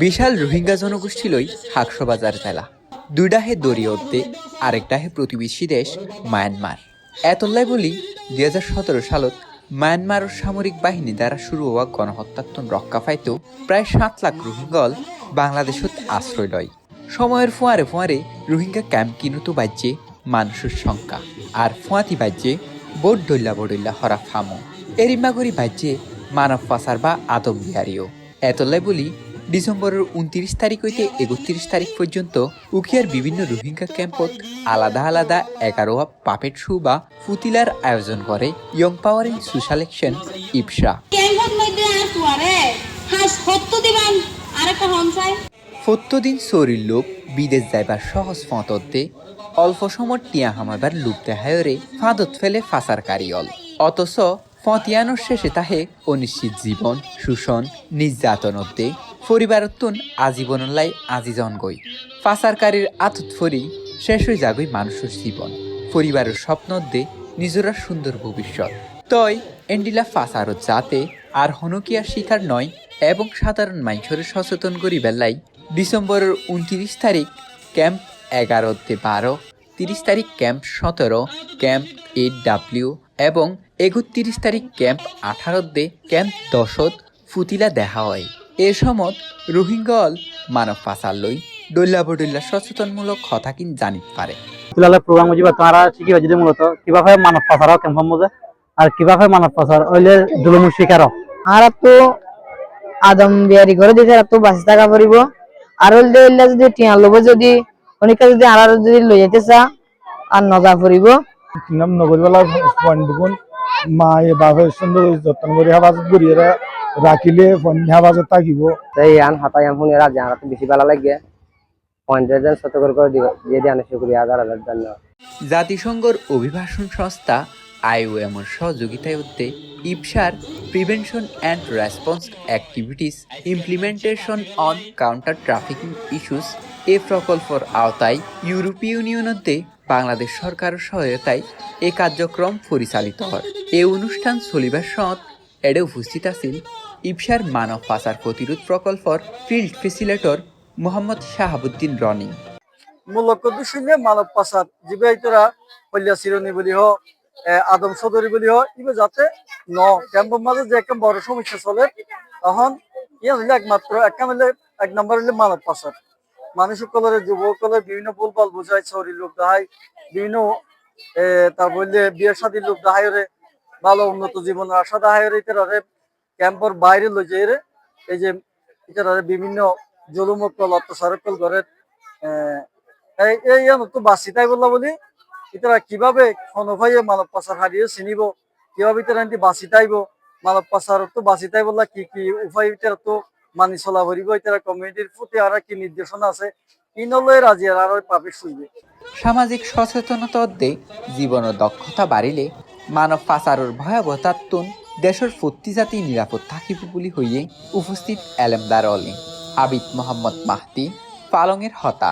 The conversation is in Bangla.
বিশাল রোহিঙ্গা জনগোষ্ঠী লই হাকসবাজার জেলা দুইটা হে দরিয়তে আরেকটা হে প্রতিবেশী দেশ, মায়ানমার। এতল্লাই বলি দুই হাজার সতেরো সালত মায়ানমারের সামরিক বাহিনী দ্বারা শুরু হওয়া গণহত্যাত্মন রক্ষা পাইতেও প্রায় সাত লাখ রোহিঙ্গল বাংলাদেশত আশ্রয় লয়। সময়ের ফোয়ারে ফোয়ারে রোহিঙ্গা ক্যাম্প কিনুতো বাজ্যে মানুষের সংখ্যা, আর ফোয়াতি বাজ্যে বোট ডল্লা বডল্লা হরা ফামো এরিমাগরি বাজ্যে মানব পাচার বা আদম বিহারিও। এতলাই বলি ডিসেম্বরের উনত্রিশ তারিখ হইতে একত্রিশ তারিখ পর্যন্ত উখিয়ার বিভিন্ন রোহিঙ্গা ক্যাম্পত আলাদা আলাদা এগারো পাপেট শু বা ফুতিলার আয়োজন করে young powering social action YPSA কেমন মধ্যে আর তোয়ারে? হাস সত্য দিবান। আরেকটা হন চাই। দিন শরীর লোক বিদেশ যাইবার সহজ ফততে অল্প সময় টিয়া হামাবার লোক দেহায়রে ফাঁদত ফেলে ফাঁসার কারিয়ল অথচ ফতিয়ানোর শেষে তাহে অনিশ্চিত জীবন, শোষণ, নির্যাতনতে পরিবারত্তুন আজীবনলাই আজিজন গই। ফাঁসারকারীর আতত ফরি শেষ হয়ে যাগই মানুষের জীবন, পরিবারের স্বপ্ন দে নিজেরা সুন্দর ভবিষ্যৎ। তই এন্ডিলা ফাঁসারত যাতে আর হনকিয়ার শিকার নয় এবং সাধারণ মানুষের সচেতন করি বেলাই ডিসেম্বরের উনত্রিশ তারিখ ক্যাম্প এগারোতে বারো তিরিশ তারিখ ক্যাম্প সতেরো ক্যাম্প এইট ডাব্লিউ এবং একত্রিশ তারিখ ক্যাম্প আঠারোতে ক্যাম্প দশত ফুতিলা দেখা হয়। এ সমত রোহিঙ্গল মানব পাচার লই ডল্লা বডল্লা সচেতনমূলক কথা কিন জানিত পারে। ফুতুলালের প্রোগ্রাম বুঝিবা তারা শিখিবা যদি মূলত কীভাবে মানব পাচারও কেমন মজা আর কীভাবে মানব পাচার হইলে জুলুমের শিকারও আর তো আদম বিহারি ঘরে দিতে আর তো বাঁচি থাকা পড়িব আর হইলে যদি টিয়া লব যদি অনেকে যদি আর যদি লই যেতে চা আর নজা পড়িব নাম? নগরবেলা দেখুন মা এ বাপের সুন্দর যত্ন করে হেফাজত করি এরা রাখিলে হেফাজত থাকিব। তাই আন হাতাই হারাতে বেশি ভালো লাগে। পঞ্চাশ জন সতর্ক করে দিব দিয়ে দিয়ে আনে শুক্রিয়া হাজার হাজার ধন্যবাদ জাতিসংঘর অভিবাসন সংস্থা আইওএমর সহযোগিতায় উদ্দে ইপসার prevention and response activities implementation on counter trafficking issues এ প্রকল্পর আওতায় ইউরোপীয় ইউনিয়নতে বাংলাদেশ সরকারের সহায়তায় এ কার্যক্রম পরিচালিত হয়। এ অনুষ্ঠান চলিবার সৎ। এডে উপস্থিত আছেন ইপসার মানব পাচার প্রতিরোধ প্রকল্পর ফিল্ড ফেসিলেটর মোহাম্মদ শাহাবুদ্দিন রনি। মূল লক্ষ্য উদ্দেশ্য নিয়ে মানব পাচার। যিবে ইতরা হল্যা চিরনি বলি হ আদম সদরি বলি হ ইবে যাতে ন ক্যাম্পের মাঝে যে একটা বড় সমস্যা চলে, তখন ইয়ে হইলে একমাত্র একটা হইলে এক নম্বর হইলে মানব পাচার মানুষ সকলের যুবকলের বিভিন্ন ভুলভাল বোঝায় শরী লোক দেখায় বিভিন্ন তারপর হইলে বিয়ের সাথে লোক দেখায় রে ভালো উন্নত জীবনের আশা দেখায় রে ইতারে ক্যাম্পের বাইরে লই রে এই যে ইতারে বিভিন্ন জলুমকল অত্যাচারকল আহ, এই এই তো বাসি তাই বললা বলি ইতারা কীভাবে ক্ষণভাইয়ে মানব পাচার হারিয়ে চিনিব কীভাবে ইতারা বাসি তাইব মানব পাচার তো বাসি তাই বললা কি কি উপায় ইতারা তো মানি চলা ভরিব তারা কমিউনিটির প্রতি আর কি নির্দেশনা আছে ইনলয়ে রাজি আর পাবে শুইবে। সামাজিক সচেতনতা অধ্যে জীবন দক্ষতা বাড়িলে মানব পাচারের ভয়াবহতার তুন দেশের প্রতি জাতি নিরাপদ থাকিব বুলি হইয়ে উপস্থিত এলেমদার অলি আবিদ মোহাম্মদ মাহতি পালংয়ের হতা।